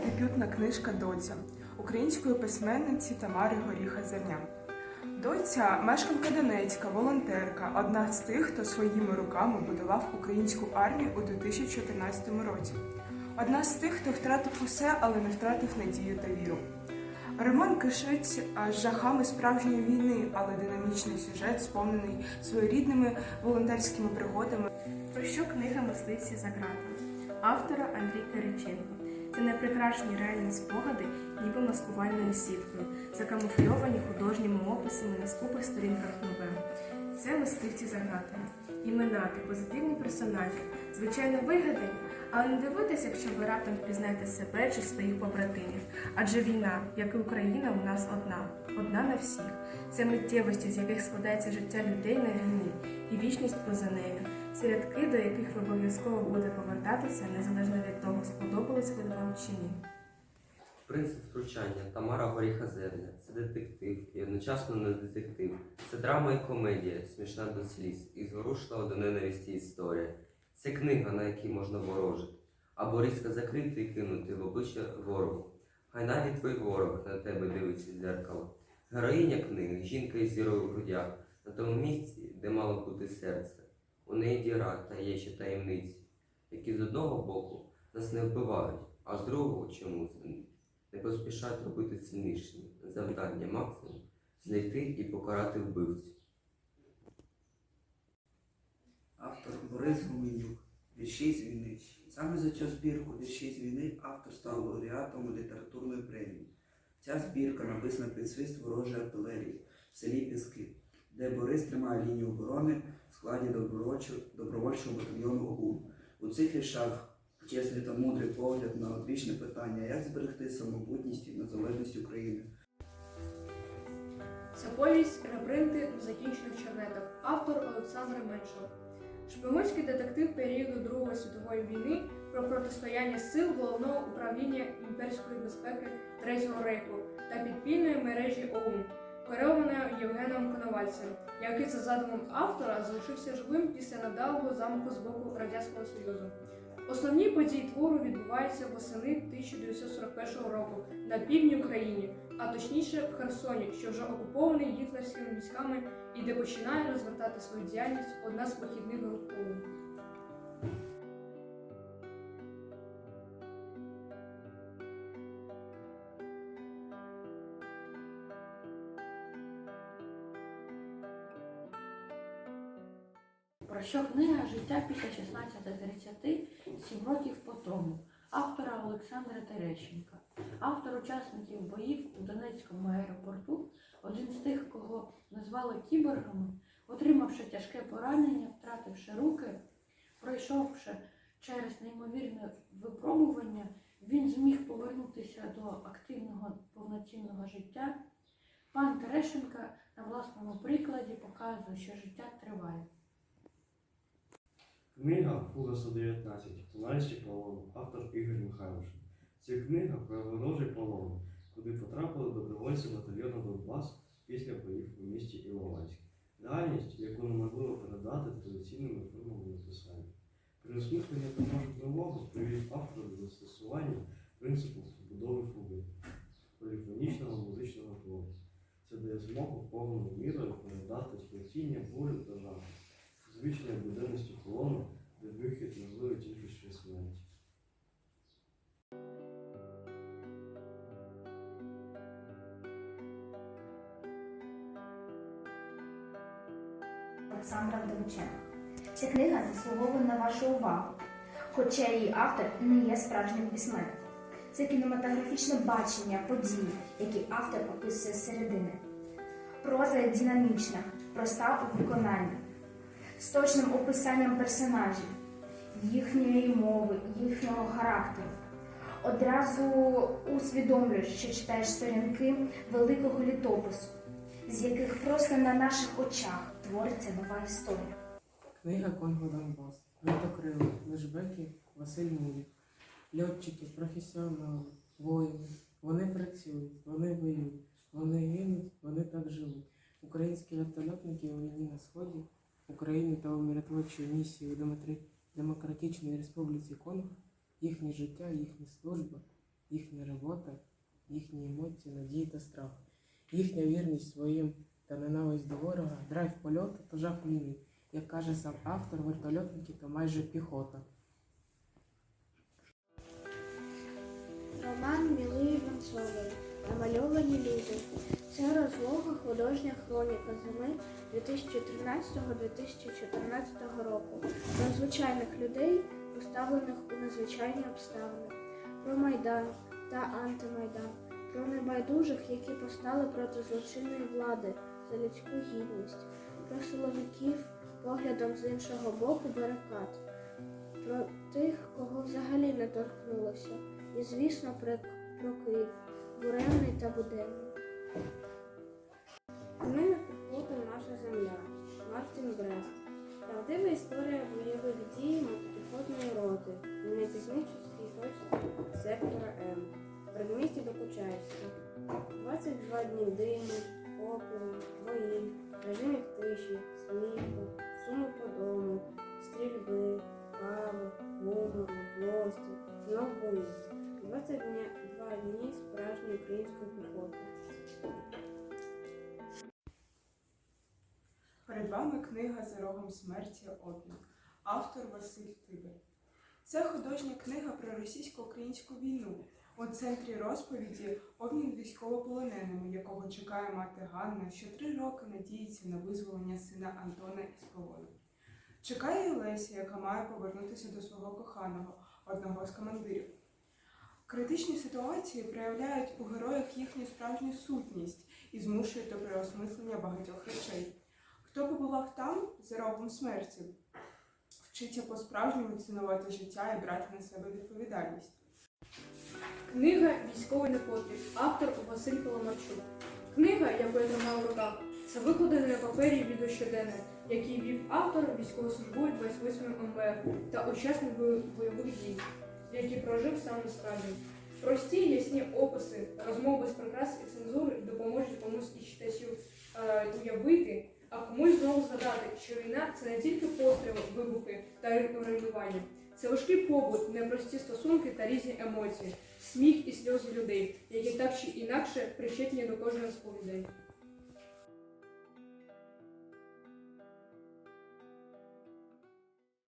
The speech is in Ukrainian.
дебютна книжка Доця української письменниці Тамари Горіха Зерня. Доця мешканка Донецька, волонтерка, одна з тих, хто своїми руками будував українську армію у 2014 році. Одна з тих, хто втратив усе, але не втратив надію та віру. Роман кишить з жахами справжньої війни, але динамічний сюжет сповнений своєрідними волонтерськими пригодами Про що книга мисливці за ґратами автора Андрій Кириченко. Це неприкрашені реальні спогади, ніби маскувальною сіткою, закамуфльовані художніми описами на скупих сторінках нове. Це мисливці за ґратами. Імена та позитивні персонажі, звичайно, вигадані, але не дивуйтесь, якщо ви раптом впізнаєте себе чи своїх побратимів. Адже війна, як і Україна, у нас одна, одна на всіх. Це миттєвості, з яких складається життя людей на війні, і вічність поза нею. Це рядки, до яких ви обов'язково будете повертатися, незалежно від того, сподобались ви вам чи ні. Принцип втручання Тамара Горіха Зерня це детектив і одночасно не детектив. Це драма і комедія, смішна до сліз, і зворушлива до ненависті історія. Це книга, на якій можна ворожити, або різко закрити і кинути в обличчя ворогу. Хай навіть твій ворог на тебе дивиться з дзеркала. Героїня книги жінка із зірою в грудях, на тому місці, де мало бути серце. У неї діра та є ще таємниці, які з одного боку нас не вбивають, а з другого чомусь не поспішають робити сильнішими. Завдання максимум знайти і покарати вбивцю. Автор Борис Гуменюк. Вірші з війни. Саме за цю збірку Вірші з війни автор став лауреатом літературної премії. Ця збірка написана під свист ворожої артилерії в селі Піски, де Борис тримає лінію оборони в складі добровольчого, добровольчого батальйону ОГУ. У цих віршах чесний та мудрий погляд на одвічне питання, як зберегти самобутність і незалежність України. Це повість «Лабіринти в закінчених чернетах. Автор Олександр Меншов. Шпигунський детектив періоду Другої світової війни про протистояння сил головного управління імперської безпеки Третього рейху та підпільної мережі ОУН, керованої Євгеном Коновальцем, який за задумом автора залишився живим після недавнього замаху з боку Радянського Союзу. Основні події твору відбуваються восени 1941 року на півдні України, а точніше в Херсоні, що вже окупований гітлерськими військами і де починає розвертати свою діяльність одна з похідних груп Що книга Життя після 16.30 7 років по тому автора Олександра Терещенка, автор учасників боїв у Донецькому аеропорту, один з тих, кого назвали кіборгами, отримавши тяжке поранення, втративши руки, пройшовши через неймовірне випробування, він зміг повернутися до активного повноцінного життя. Пан Терещенка на власному прикладі показує, що життя триває. Книга Фуга 119 Тональський полон, автор Ігор Михайлович. Це книга про ворожий полон, куди потрапили добровольці батальйону Донбас після боїв у місті Іловайськ. Реальність, яку неможливо передати традиційними формами написання. При осмисленні можуть нового привів автор до застосування принципу побудови фуги, поліфонічного музичного твору. Це дає змогу повною мірою передати сплетіння болю та жаху звичної буденності колони, де вихід можливий тільки через смерть. Олександра Вдовиченка. Ця книга заслуговує на вашу увагу, хоча її автор не є справжнім письменником. Це кінематографічне бачення подій, які автор описує середини. Проза динамічна, проста у виконанні, з точним описанням персонажів, їхньої мови, їхнього характеру. Одразу усвідомлюєш, що читаєш сторінки великого літопису, з яких просто на наших очах твориться нова історія. Книга Конго Донбас. Вертокрили, лежбеки, Василь Мулік. Льотчики, професіонали, воїни. Миротворчій місії у Демократичній Республіці Конго, їхнє життя, їхня служба їхня робота, їхні емоції, надії та страх, їхня вірність своїм та ненависть до ворога, драйв польоту та жах війни. Як каже сам автор, вертольотники то майже піхота. Роман Мілої Іванцової Намальовані люди. Це розлога художня хроніка зими 2013-2014 року про звичайних людей, поставлених у незвичайні обставини, про Майдан та антимайдан, про небайдужих, які постали проти злочинної влади за людську гідність, про силовиків поглядом з іншого боку барикад, про тих, кого взагалі не торкнулося. І, звісно, про Київ, буремний та буденний. Книга «Піхота. Наша земля. Мартін Брест. Правдива історія бойових дій мотопіхотної роти на найтехнічній точці сектора М. В предмісті Докучаївська. 22 дні диму, опілу, боїв, режимів тиші, сміху, суму по дому, стрільби, кави, гумору, злості, знов боїв. 22 дні справжньої української піхоти. Перед вами книга за рогом смерті Обмін. Автор Василь Тибер. Це художня книга про російсько-українську війну. У центрі розповіді обмін військовополоненими, якого чекає мати Ганна, що три роки надіється на визволення сина Антона із полону. Чекає і Леся, яка має повернутися до свого коханого, одного з командирів. Критичні ситуації проявляють у героях їхню справжню сутність і змушують до переосмислення багатьох речей. Хто побував там за рогом смерті, вчиться по-справжньому цінувати життя і брати на себе відповідальність. Книга Військовий непотріб. Автор Василь Паламарчук. Книга, яку я тримав в руках, це викладений на папері відеощоденник, який вів автор військовослужбовець 28 МБР та учасник бойових дій, який прожив сам насправді. Прості ясні описи, розмови без прикрас і цензури допоможуть комусь із читачів е, уявити, а комусь знову згадати, що війна це не тільки постріли, вибухи та руйнування. Це важкий побут, непрості стосунки та різні емоції, сміх і сльози людей, які так чи інакше причетні до кожної сповідей.